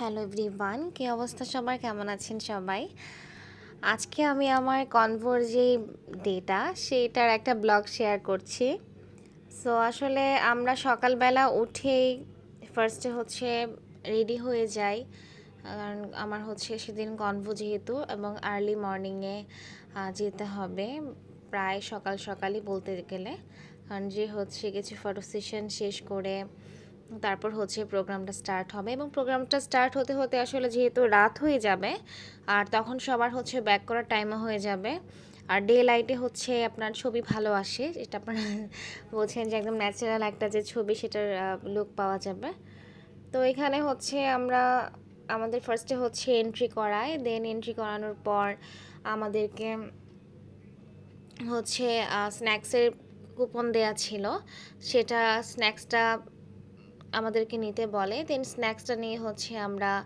Hello everyone, কী অবস্থা সবার? কেমন আছেন সবাই? আজকে আমি আমার কনভোর যে ডেটা, সেটার একটা ব্লগ শেয়ার করছি। সো আসলে আমরা সকালবেলা উঠেই ফার্স্টে হচ্ছে রেডি হয়ে যাই। কারণ আমার হচ্ছে সেদিন কনভো যেহেতু এবং আর্লি মর্নিংয়ে যেতে হবে প্রায় সকাল সকালই বলতে গেলে। কারণ যে হচ্ছে কিছু ফটো সেশন শেষ করে তারপর হচ্ছে প্রোগ্রামটা স্টার্ট হবে এবং প্রোগ্রামটা স্টার্ট হতে হতে আসলে যেহেতু রাত হয়ে যাবে, আর তখন সবার হচ্ছে ব্যাক করার টাইমও হয়ে যাবে। আর ডে লাইটে হচ্ছে আপনার ছবি ভালো আসে এটা আপনারা বলছেন যে একদম ন্যাচারাল একটা যে ছবি সেটার লুক পাওয়া যাবে। তো এখানে হচ্ছে আমরা, আমাদের ফার্স্টে হচ্ছে এন্ট্রি করায় দেন এন্ট্রি করানোর পর আমাদেরকে হচ্ছে স্ন্যাক্সের কুপন দেয়া ছিল। সেটা স্ন্যাক্সটা আমাদেরকে নিতে বলে। দেন স্ন্যাক্সটা নিয়ে হচ্ছে আমরা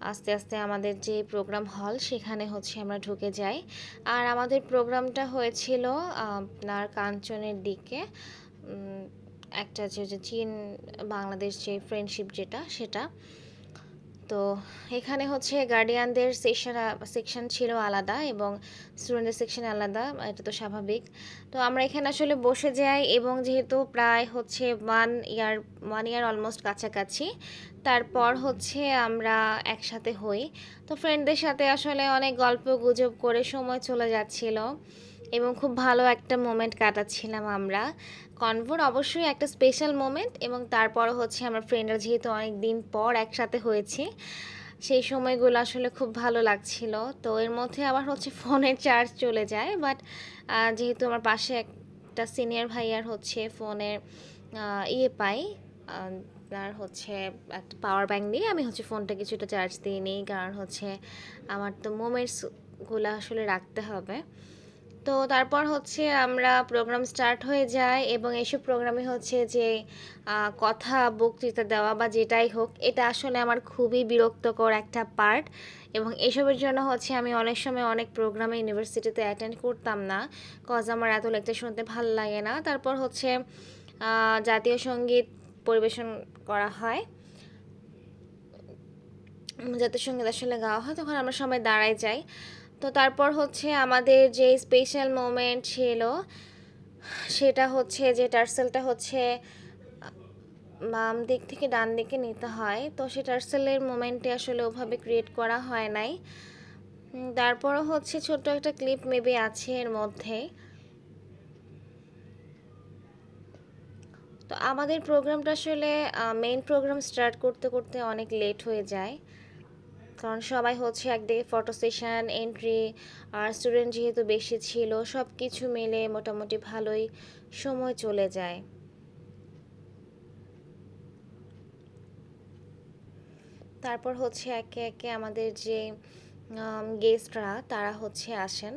আস্তে আস্তে আমাদের যে প্রোগ্রাম হল সেখানে হচ্ছে আমরা ঢুকে যাই। আর আমাদের প্রোগ্রামটা হয়েছিল আপনার কাঞ্চনের দিকে। একটা যে চীন, বাংলাদেশ যে ফ্রেন্ডশিপ যেটা, সেটা। তো এখানে হচ্ছে গার্ডিয়ানদের সেকশন সেকশন ছিল আলাদা এবং স্টুডেন্টদের সেকশন আলাদা, এটা তো স্বাভাবিক। তো আমরা এখানে আসলে বসে যাই এবং যেহেতু প্রায় হচ্ছে one year one year almost কাছাকাছি, তারপর হচ্ছে আমরা একসাথে হই। তো ফ্রেন্ডদের সাথে আসলে অনেক গল্প গুজব করে সময় চলে যাচ্ছিল। এবং খুব ভালো একটা মোমেন্ট কাটাচ্ছিলাম আমরা। কনভোর অবশ্যই একটা স্পেশাল মোমেন্ট এবং তারপর হচ্ছে আমরা ফ্রেন্ডরা যেহেতু অনেক দিন পর একসাথে হয়েছি, সেই সময়গুলো আসলে খুব ভালো লাগছিল। তো এর মধ্যে আবার হচ্ছে ফোনের চার্জ চলে যায় বাট যেহেতু আমার পাশে একটা সিনিয়র ভাইয়ার হচ্ছে ফোনের ইয়ে পাই আপনার হচ্ছে একটা পাওয়ার ব্যাঙ্ক দিয়ে আমি হচ্ছে ফোনটা কিছুটা চার্জ দিয়ে নিই, কারণ হচ্ছে আমার তো মোমেন্টসগুলো আসলে রাখতে হবে। তো তারপর হচ্ছে আমরা প্রোগ্রাম স্টার্ট হয়ে যায় এবং এইসব প্রোগ্রামে হচ্ছে যে কথা, বক্তৃতা দেওয়া বা যেটাই হোক, এটা আসলে আমার খুবই বিরক্তকর একটা পার্ট এবং এসবের জন্য হচ্ছে আমি অনেক সময় অনেক প্রোগ্রামে ইউনিভার্সিটিতে অ্যাটেন্ড করতাম না কজ আমার এত লেকচার শুনতে ভালো লাগে না। তারপর হচ্ছে জাতীয় সংগীত পরিবেশন করা হয়। জাতীয় সংগীত আসলে গাওয়া হয়, তখন আমরা সবাই দাঁড়ায় যাই। তো তারপর হচ্ছে আমাদের যে স্পেশাল মোমেন্ট ছিল, সেটা হচ্ছে যে টার্সেলটা হচ্ছে বাম দিক থেকে ডান দিকে নিতে হয়। তো সে টার্সেলের মোমেন্টে আসলে ওভাবে ক্রিয়েট করা হয় নাই। তারপরও হচ্ছে ছোট্ট একটা ক্লিপ মেবি আছে এর মধ্যে। তো আমাদের প্রোগ্রামটা আসলে মেইন প্রোগ্রাম স্টার্ট করতে করতে অনেক লেট হয়ে যায়। কারণ সবাই হচ্ছে একদিকে ফটো সেশন এন্ট্রি আর স্টুডেন্ট যেহেতু বেশি ছিল সব কিছু মিলে মোটামুটি ভালোই সময় চলে যায়। তারপর হচ্ছে একে একে আমাদের যে গেস্টরা তারা হচ্ছে আসেন।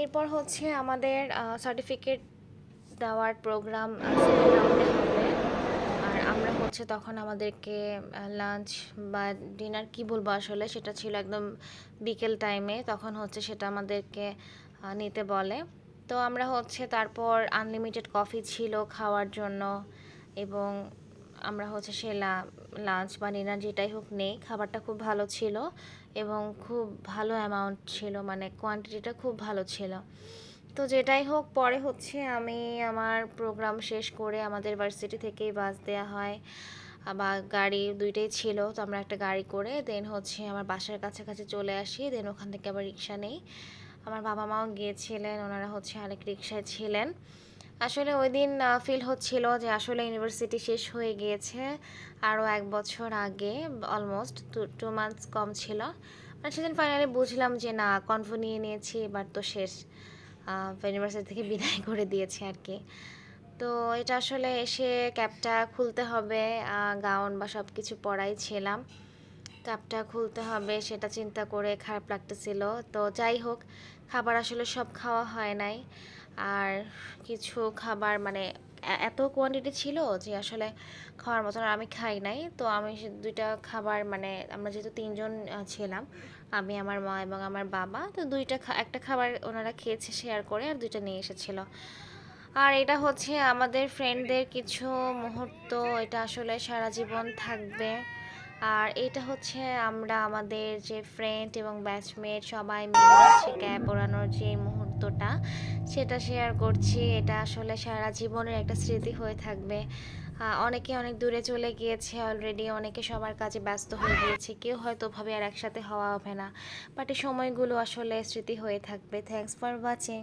এরপর হচ্ছে আমাদের সার্টিফিকেট দেওয়ার প্রোগ্রাম আর আমরা হচ্ছে তখন আমাদেরকে লাঞ্চ বা ডিনার কি বলব আসলে, সেটা ছিল একদম বিকেল টাইমে তখন হচ্ছে সেটা আমাদেরকে নিতে বলে। তো আমরা হচ্ছে তারপর আনলিমিটেড কফি ছিল খাওয়ার জন্য এবং আমরা হচ্ছে সে লাঞ্চ বা ডিনার যেটাই হোক নেই, খাবারটা খুব ভালো ছিল এবং খুব ভালো অ্যামাউন্ট ছিল মানে কোয়ান্টিটিটা খুব ভালো ছিল। তো যেটাই হোক, পরে হচ্ছে আমি আমার প্রোগ্রাম শেষ করে আমাদের ভার্সিটি থেকেই বাস দেওয়া হয়। বা গাড়ি দুইটাই ছিল, তো আমরা একটা গাড়ি করে দেন হচ্ছে আমার বাসার কাছাকাছি চলে আসি দেন ওখান থেকে আবার রিক্সা নেই। আমার বাবা মাও গিয়েছিলেন, ওনারা হচ্ছে আরেক রিক্সায় ছিলেন। আসলে ওই দিন ফিল হচ্ছিল যে আসলে ইউনিভার্সিটি শেষ হয়ে গিয়েছে, আরও এক বছর আগে অলমোস্ট টু টু মান্থস কম ছিল। মানে সেদিন ফাইনালি বুঝলাম যে না কনফো নিয়ে নিয়েছি, এবার তো শেষ। ইউনিভার্সিটি থেকে বিদায় করে দিয়েছে আর কি। তো এটা আসলে এসে ক্যাবটা খুলতে হবে গাউন বা সব কিছু পরাই ছিলাম। ক্যাবটা খুলতে হবে, সেটা চিন্তা করে খারাপ লাগতেছিল। তো যাই হোক, খাবার আসলে সব খাওয়া হয় নাই। আর কিছু খাবার মানে এত কোয়ান্টিটি ছিল যে আসলে খাওয়ার মতন আর আমি খাই নাই। তো আমি দুইটা খাবার মানে আমরা যেহেতু তিনজন ছিলাম, আমি, আমার মা এবং আমার বাবা, তো দুইটা একটা খাবার ওনারা খেয়েছে শেয়ার করে আর দুইটা নিয়ে এসেছিল। আর এটা হচ্ছে আমাদের ফ্রেন্ডদের কিছু মুহূর্ত, এটা আসলে সারা জীবন থাকবে। আর এটা হচ্ছে আমরা, আমাদের যে ফ্রেন্ড এবং ব্যাচমেট সবাই মিলে ক্যাব ওড়ানোর যে মুহূর্তটা, সেটা শেয়ার করছি। এটা আসলে সারা জীবনের একটা স্মৃতি হয়ে থাকবে। অনেকে অনেক দূরে চলে গিয়েছে অলরেডি অনেকে সবার কাজে ব্যস্ত হয়ে গিয়েছে। কেউ হয়তো ভাবে আর একসাথে হওয়া হবে না। বাট এই সময়গুলো আসলে স্মৃতি হয়ে থাকবে। Thanks for watching